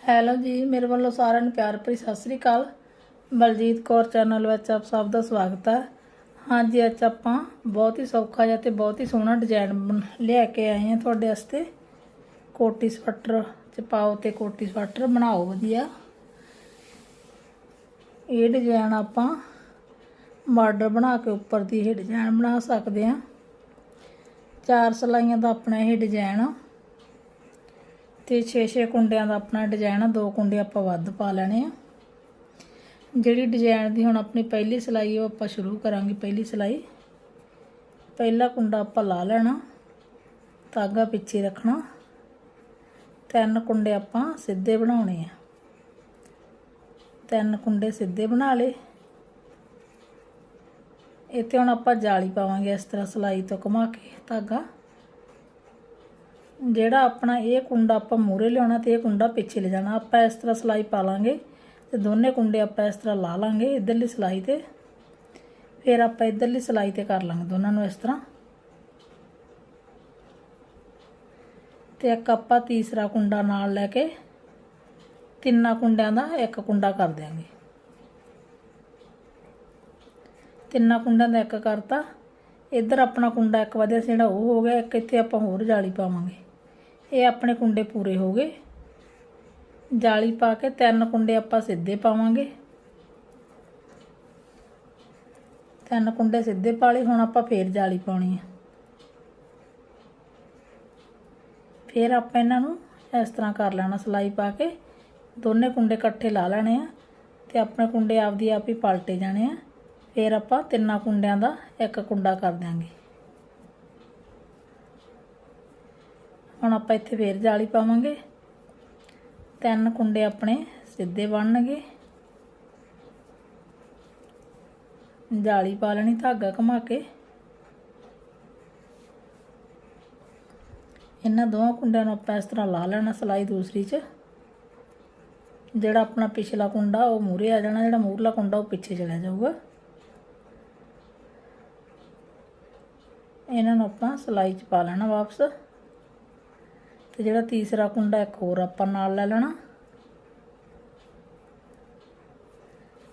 Hello ਜੀ, ਮੇਰੇ ਵੱਲੋਂ ਸਾਰਿਆਂ ਨੂੰ ਪਿਆਰ ਭਰੀ ਸਤਿ ਸ੍ਰੀ ਅਕਾਲ। ਬਲਜੀਤ ਕੌਰ ਚੈਨਲ ਵਿੱਚ ਆਪ ਸਭ ਦਾ ਸਵਾਗਤ ਹੈ। ਹਾਂਜੀ, ਅੱਜ ਆਪਾਂ ਬਹੁਤ ਹੀ ਸੌਖਾ ਜਿਹਾ ਤੇ ਬਹੁਤ ਹੀ ਸੋਹਣਾ ਡਿਜ਼ਾਈਨ ਲਿਆ ਕੇ ਆਏ ਹਾਂ ਤੁਹਾਡੇ ਵਾਸਤੇ। ਕੋਟੀ ਸਵੈਟਰ ਚ ਪਾਓ ਤੇ ਕੋਟੀ ਸਵੈਟਰ ਬਣਾਓ, ਵਧੀਆ। ਇਹ ਡਿਜ਼ਾਈਨ ਆਪਾਂ ਬਾਰਡਰ ਬਣਾ ਕੇ ਉੱਪਰ ਦੀ ਇਹ ਡਿਜ਼ਾਈਨ ਬਣਾ ਸਕਦੇ ਹਾਂ। ਚਾਰ ਸਲਾਈਆਂ ਦਾ ਆਪਣਾ ਇਹ ਡਿਜ਼ਾਈਨ ਆ ਤੇ 6-6 ਕੁੰਡਿਆਂ ਦਾ ਆਪਣਾ ਡਿਜ਼ਾਈਨ ਆ, ਦੋ ਕੁੰਡੇ ਆਪਾਂ ਵੱਧ ਪਾ ਲੈਣੇ ਆ। ਜਿਹੜੀ ਡਿਜ਼ਾਈਨ ਦੀ ਹੁਣ ਆਪਣੀ ਪਹਿਲੀ ਸਿਲਾਈ ਉਹ ਆਪਾਂ ਸ਼ੁਰੂ ਕਰਾਂਗੇ ਪਹਿਲੀ ਸਿਲਾਈ। ਪਹਿਲਾ ਕੁੰਡਾ ਆਪਾਂ ਲਾ ਲੈਣਾ, ਧਾਗਾ ਪਿੱਛੇ ਰੱਖਣਾ। ਤਿੰਨ ਕੁੰਡੇ ਆਪਾਂ ਸਿੱਧੇ ਬਣਾਉਣੇ ਆ। ਤਿੰਨ ਕੁੰਡੇ ਸਿੱਧੇ ਬਣਾ ਲਏ। ਇੱਥੇ ਹੁਣ ਆਪਾਂ ਜਾਲੀ ਪਾਵਾਂਗੇ ਇਸ ਤਰ੍ਹਾਂ ਸਿਲਾਈ ਤੋਂ ਘੁਮਾ ਕੇ ਧਾਗਾ। ਜਿਹੜਾ ਆਪਣਾ ਇਹ ਕੁੰਡਾ ਆਪਾਂ ਮੂਰੇ ਲਿਆਉਣਾ ਤੇ ਇਹ ਕੁੰਡਾ ਪਿੱਛੇ ਲੈ ਜਾਣਾ। ਆਪਾਂ ਇਸ ਤਰ੍ਹਾਂ ਸਿਲਾਈ ਪਾ ਲਾਂਗੇ ਤੇ ਦੋਨੇ ਕੁੰਡੇ ਆਪਾਂ ਇਸ ਤਰ੍ਹਾਂ ਲਾ ਲਾਂਗੇ ਇਧਰਲੀ ਸਿਲਾਈ ਤੇ। ਫਿਰ ਆਪਾਂ ਇਧਰਲੀ ਸਿਲਾਈ ਤੇ ਕਰ ਲਾਂਗੇ ਦੋਨਾਂ ਨੂੰ ਇਸ ਤਰ੍ਹਾਂ। ਤੇ ਇੱਕ ਆਪਾਂ ਤੀਸਰਾ ਕੁੰਡਾ ਨਾਲ ਲੈ ਕੇ ਤਿੰਨਾਂ ਕੁੰਡਿਆਂ ਦਾ ਇੱਕ ਕੁੰਡਾ ਕਰ ਦਿਆਂਗੇ। ਤਿੰਨਾਂ ਕੁੰਡਿਆਂ ਦਾ ਇੱਕ ਕਰਤਾ। ਇੱਧਰ ਆਪਣਾ ਕੁੰਡਾ ਇੱਕ ਵਧਿਆ ਸੀ ਜਿਹੜਾ ਉਹ ਹੋ ਗਿਆ, ਇੱਕ ਇੱਥੇ ਆਪਾਂ ਹੋਰ ਜਾਲੀ ਪਾਵਾਂਗੇ। ਇਹ ਆਪਣੇ ਕੁੰਡੇ ਪੂਰੇ ਹੋ ਗਏ। ਜਾਲੀ ਪਾ ਕੇ ਤਿੰਨ ਕੁੰਡੇ ਆਪਾਂ ਸਿੱਧੇ ਪਾਵਾਂਗੇ। ਤਿੰਨ ਕੁੰਡੇ ਸਿੱਧੇ ਪਾ ਲਏ, ਹੁਣ ਆਪਾਂ ਫੇਰ ਜਾਲੀ ਪਾਉਣੀ ਹੈ ਫੇਰ ਆਪਾਂ ਇਹਨਾਂ ਨੂੰ ਇਸ ਤਰ੍ਹਾਂ ਕਰ ਲੈਣਾ, ਸਲਾਈ ਪਾ ਕੇ ਦੋਨੇ ਕੁੰਡੇ ਇਕੱਠੇ ਲਾ ਲੈਣੇ ਆ ਤੇ ਆਪਣੇ ਕੁੰਡੇ ਆਪਦੀ ਆਪ ਹੀ ਪਲਟੇ ਜਾਣੇ ਆ। ਫੇਰ ਆਪਾਂ ਤਿੰਨਾਂ ਕੁੰਡਿਆਂ ਦਾ ਇੱਕ ਕੁੰਡਾ ਕਰ ਦਿਆਂਗੇ। ਹੁਣ ਆਪਾਂ ਇੱਥੇ ਫੇਰ ਜਾਲੀ ਪਾਵਾਂਗੇ। ਤਿੰਨ ਕੁੰਡੇ ਆਪਣੇ ਸਿੱਧੇ ਬਣਨਗੇ। ਜਾਲੀ ਪਾ ਲੈਣੀ ਧਾਗਾ ਘੁਮਾ ਕੇ। ਇਹਨਾਂ ਦੋਵਾਂ ਕੁੰਡਿਆਂ ਨੂੰ ਆਪਾਂ ਇਸ ਤਰ੍ਹਾਂ ਲਾ ਲੈਣਾ ਸਲਾਈ ਦੂਸਰੀ 'ਚ। ਜਿਹੜਾ ਆਪਣਾ ਪਿਛਲਾ ਕੁੰਡਾ ਉਹ ਮੂਰੇ ਆ ਜਾਣਾ, ਜਿਹੜਾ ਮੂਰਲਾ ਕੁੰਡਾ ਉਹ ਪਿੱਛੇ ਚਲਾ ਜਾਊਗਾ। ਇਹਨਾਂ ਨੂੰ ਆਪਾਂ ਸਲਾਈ 'ਚ ਪਾ ਲੈਣਾ ਵਾਪਸ। ਤੇ ਜਿਹੜਾ ਤੀਸਰਾ ਕੁੰਡਾ ਇੱਕ ਹੋਰ ਆਪਾਂ ਨਾਲ ਲੈ ਲੈਣਾ।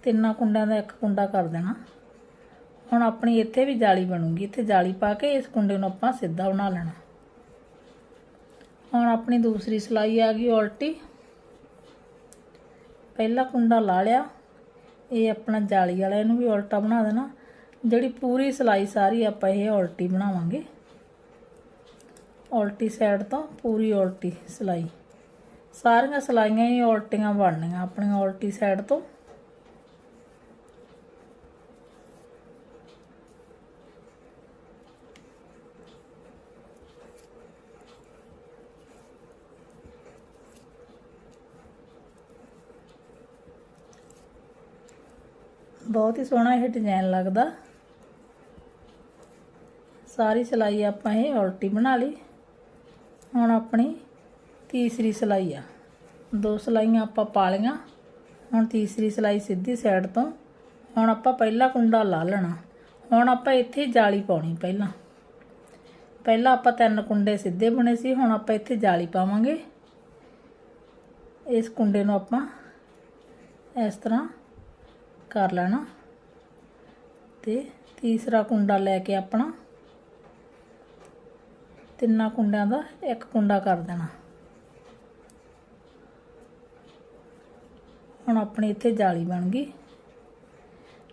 ਤਿੰਨਾਂ ਕੁੰਡਿਆਂ ਦਾ ਇੱਕ ਕੁੰਡਾ ਕਰ ਦੇਣਾ। ਹੁਣ ਆਪਣੀ ਇੱਥੇ ਵੀ ਜਾਲੀ ਬਣੂਗੀ। ਇੱਥੇ ਜਾਲੀ ਪਾ ਕੇ ਇਸ ਕੁੰਡੇ ਨੂੰ ਆਪਾਂ ਸਿੱਧਾ ਬਣਾ ਲੈਣਾ। ਹੁਣ ਆਪਣੀ ਦੂਸਰੀ ਸਲਾਈ ਆ ਗਈ ਉਲਟੀ। ਪਹਿਲਾ ਕੁੰਡਾ ਲਾ ਲਿਆ। ਇਹ ਆਪਣਾ ਜਾਲੀ ਵਾਲਾ ਇਹਨੂੰ ਵੀ ਉਲਟਾ ਬਣਾ ਦੇਣਾ। ਜਿਹੜੀ ਪੂਰੀ ਸਲਾਈ ਸਾਰੀ ਆਪਾਂ ਇਹ ਉਲਟੀ ਬਣਾਵਾਂਗੇ। ਉਲਟੀ ਸਾਈਡ ਤੋਂ ਪੂਰੀ ਉਲਟੀ ਸਲਾਈ। ਸਾਰੀਆਂ ਸਲਾਈਆਂ ਹੀ ਉਲਟੀਆਂ ਬਣਨੀਆਂ ਆਪਣੀਆਂ ਉਲਟੀ ਸਾਈਡ ਤੋਂ। ਬਹੁਤ ਹੀ ਸੋਹਣਾ ਇਹ ਡਿਜ਼ਾਈਨ ਲੱਗਦਾ। ਸਾਰੀ ਸਲਾਈ ਆਪਾਂ ਇਹ ਉਲਟੀ ਬਣਾ ਲਈ। ਹੁਣ ਆਪਣੀ ਤੀਸਰੀ ਸਲਾਈ ਆ। ਦੋ ਸਲਾਈਆਂ ਆਪਾਂ ਪਾ ਲਈਆਂ। ਹੁਣ ਤੀਸਰੀ ਸਲਾਈ ਸਿੱਧੀ ਸਾਈਡ ਤੋਂ। ਹੁਣ ਆਪਾਂ ਪਹਿਲਾ ਕੁੰਡਾ ਲਾ ਲੈਣਾ। ਹੁਣ ਆਪਾਂ ਇੱਥੇ ਜਾਲੀ ਪਾਉਣੀ ਪਹਿਲਾਂ। ਪਹਿਲਾਂ ਆਪਾਂ ਤਿੰਨ ਕੁੰਡੇ ਸਿੱਧੇ ਬਣੇ ਸੀ, ਹੁਣ ਆਪਾਂ ਇੱਥੇ ਜਾਲੀ ਪਾਵਾਂਗੇ। ਇਸ ਕੁੰਡੇ ਨੂੰ ਆਪਾਂ ਇਸ ਤਰ੍ਹਾਂ ਕਰ ਲੈਣਾ। ਤੇ ਤੀਸਰਾ ਕੁੰਡਾ ਲੈ ਕੇ ਆਪਣਾ ਤਿੰਨਾਂ ਕੁੰਡਿਆਂ ਦਾ ਇੱਕ ਕੁੰਡਾ ਕਰ ਦੇਣਾ। ਹੁਣ ਆਪਣੀ ਇੱਥੇ ਜਾਲੀ ਬਣ ਗਈ।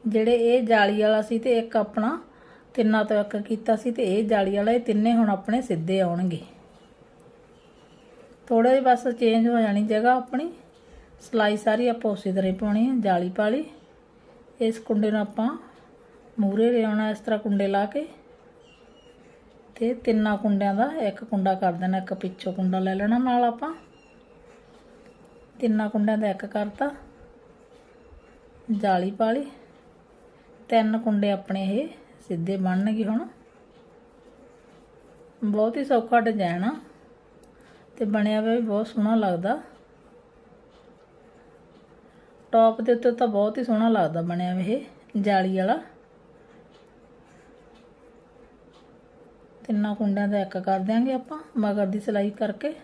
ਜਿਹੜੇ ਇਹ ਜਾਲੀ ਵਾਲਾ ਸੀ ਤੇ ਇੱਕ ਆਪਣਾ, ਤਿੰਨਾਂ ਤੋਂ ਇੱਕ ਕੀਤਾ ਸੀ ਤੇ ਇਹ ਜਾਲੀ ਵਾਲਾ, ਇਹ ਤਿੰਨੇ ਹੁਣ ਆਪਣੇ ਸਿੱਧੇ ਆਉਣਗੇ। ਥੋੜਾ ਜਿਹਾ ਬਸ ਚੇਂਜ ਹੋ ਜਾਣੀ ਜਗ੍ਹਾ ਆਪਣੀ। ਸਲਾਈ ਸਾਰੀ ਆਪਾਂ ਉਸੇ ਤਰ੍ਹਾਂ ਹੀ ਪਾਉਣੀ ਹੈ, ਜਾਲੀ ਪਾਲੀ। ਇਸ ਕੁੰਡੇ ਨੂੰ ਆਪਾਂ ਮੂਰੇ ਲਿਆਉਣਾ, ਇਸ ਤਰ੍ਹਾਂ ਕੁੰਡੇ ਲਾ ਕੇ। ਤੇ ਤਿੰਨਾਂ ਕੁੰਡਿਆਂ ਦਾ ਇੱਕ ਕੁੰਡਾ ਕਰ ਦੇਣਾ, ਇੱਕ ਪਿੱਛੋਂ ਕੁੰਡਾ ਲੈ ਲੈਣਾ ਨਾਲ ਆਪਾਂ। ਤਿੰਨਾਂ ਕੁੰਡਿਆਂ ਦਾ ਇੱਕ ਕਰਤਾ, ਜਾਲੀ ਪਾਲੀ। ਤਿੰਨ ਕੁੰਡੇ ਆਪਣੇ ਇਹ ਸਿੱਧੇ ਬਣਨਗੇ ਹੁਣ। ਬਹੁਤ ਹੀ ਸੌਖਾ ਡਿਜ਼ਾਈਨ ਆ ਤੇ ਬਣਿਆ ਹੋਇਆ ਵੀ ਬਹੁਤ ਸੋਹਣਾ ਲੱਗਦਾ। ਟੌਪ ਦੇ ਉੱਤੇ ਤਾਂ ਬਹੁਤ ਹੀ ਸੋਹਣਾ ਲੱਗਦਾ ਬਣਿਆ ਹੋਇਆ ਇਹ ਜਾਲੀ ਵਾਲਾ। ਤਿੰਨਾਂ ਕੁੰਡਿਆਂ ਦਾ ਇੱਕ ਕਰ ਦਿਆਂਗੇ ਆਪਾਂ, ਮਗਰ ਦੀ ਸਿਲਾਈ ਕਰਕੇ।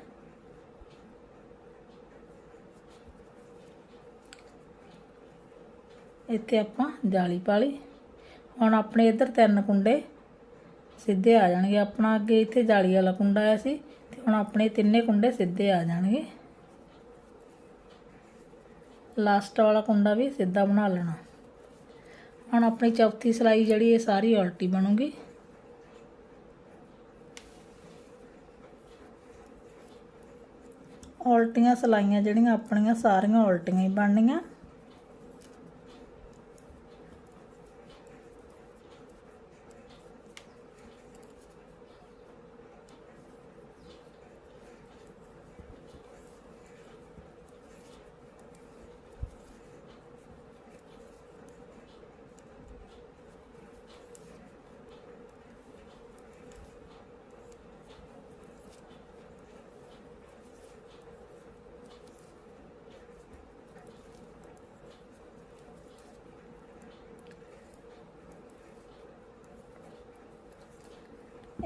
ਇੱਥੇ ਆਪਾਂ ਜਾਲੀ ਪਾ ਲਈ। ਹੁਣ ਆਪਣੇ ਇੱਧਰ ਤਿੰਨ ਕੁੰਡੇ ਸਿੱਧੇ ਆ ਜਾਣਗੇ। ਆਪਣਾ ਅੱਗੇ ਇੱਥੇ ਜਾਲੀ ਵਾਲਾ ਕੁੰਡਾ ਆਇਆ ਸੀ, ਤੇ ਹੁਣ ਆਪਣੇ ਤਿੰਨੇ ਕੁੰਡੇ ਸਿੱਧੇ ਆ ਜਾਣਗੇ। ਲਾਸਟ ਵਾਲਾ ਕੁੰਡਾ ਵੀ ਸਿੱਧਾ ਬਣਾ ਲੈਣਾ। ਹੁਣ ਆਪਣੀ ਚੌਥੀ ਸਲਾਈ ਜਿਹੜੀ, ਇਹ ਸਾਰੀ ਉਲਟੀ ਬਣੂਗੀ। ਉਲਟੀਆਂ ਸਲਾਈਆਂ ਜਿਹੜੀਆਂ ਆਪਣੀਆਂ ਸਾਰੀਆਂ ਉਲਟੀਆਂ ਹੀ ਬਣਨੀਆਂ।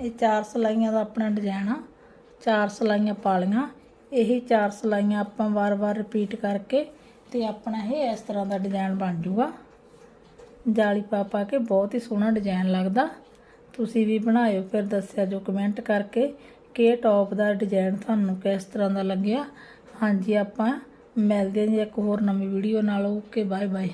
ਇਹ ਚਾਰ ਸਲਾਈਆਂ ਦਾ ਆਪਣਾ ਡਿਜ਼ਾਈਨ ਆ। ਚਾਰ ਸਲਾਈਆਂ ਪਾ ਲਈਆਂ ਇਹੀ ਚਾਰ ਸਲਾਈਆਂ ਆਪਾਂ ਵਾਰ-ਵਾਰ ਰਿਪੀਟ ਕਰਕੇ ਤੇ ਆਪਣਾ ਇਹ ਇਸ ਤਰ੍ਹਾਂ ਦਾ ਡਿਜ਼ਾਈਨ ਬਣ ਜੂਗਾ। ਜਾਲੀ ਪਾ ਪਾ ਕੇ ਬਹੁਤ ਹੀ ਸੋਹਣਾ ਡਿਜ਼ਾਈਨ ਲੱਗਦਾ। ਤੁਸੀਂ ਵੀ ਬਣਾਇਓ, ਫਿਰ ਦੱਸਿਆ ਜੋ ਕਮੈਂਟ ਕਰਕੇ ਕਿ ਇਹ ਟੌਪ ਦਾ ਡਿਜ਼ਾਈਨ ਤੁਹਾਨੂੰ ਕਿਸ ਤਰ੍ਹਾਂ ਦਾ ਲੱਗਿਆ। ਹਾਂਜੀ, ਆਪਾਂ ਮਿਲਦੇ ਹਾਂ ਜੀ ਇੱਕ ਹੋਰ ਨਵੀਂ ਵੀਡੀਓ ਨਾਲ। Okay bye bye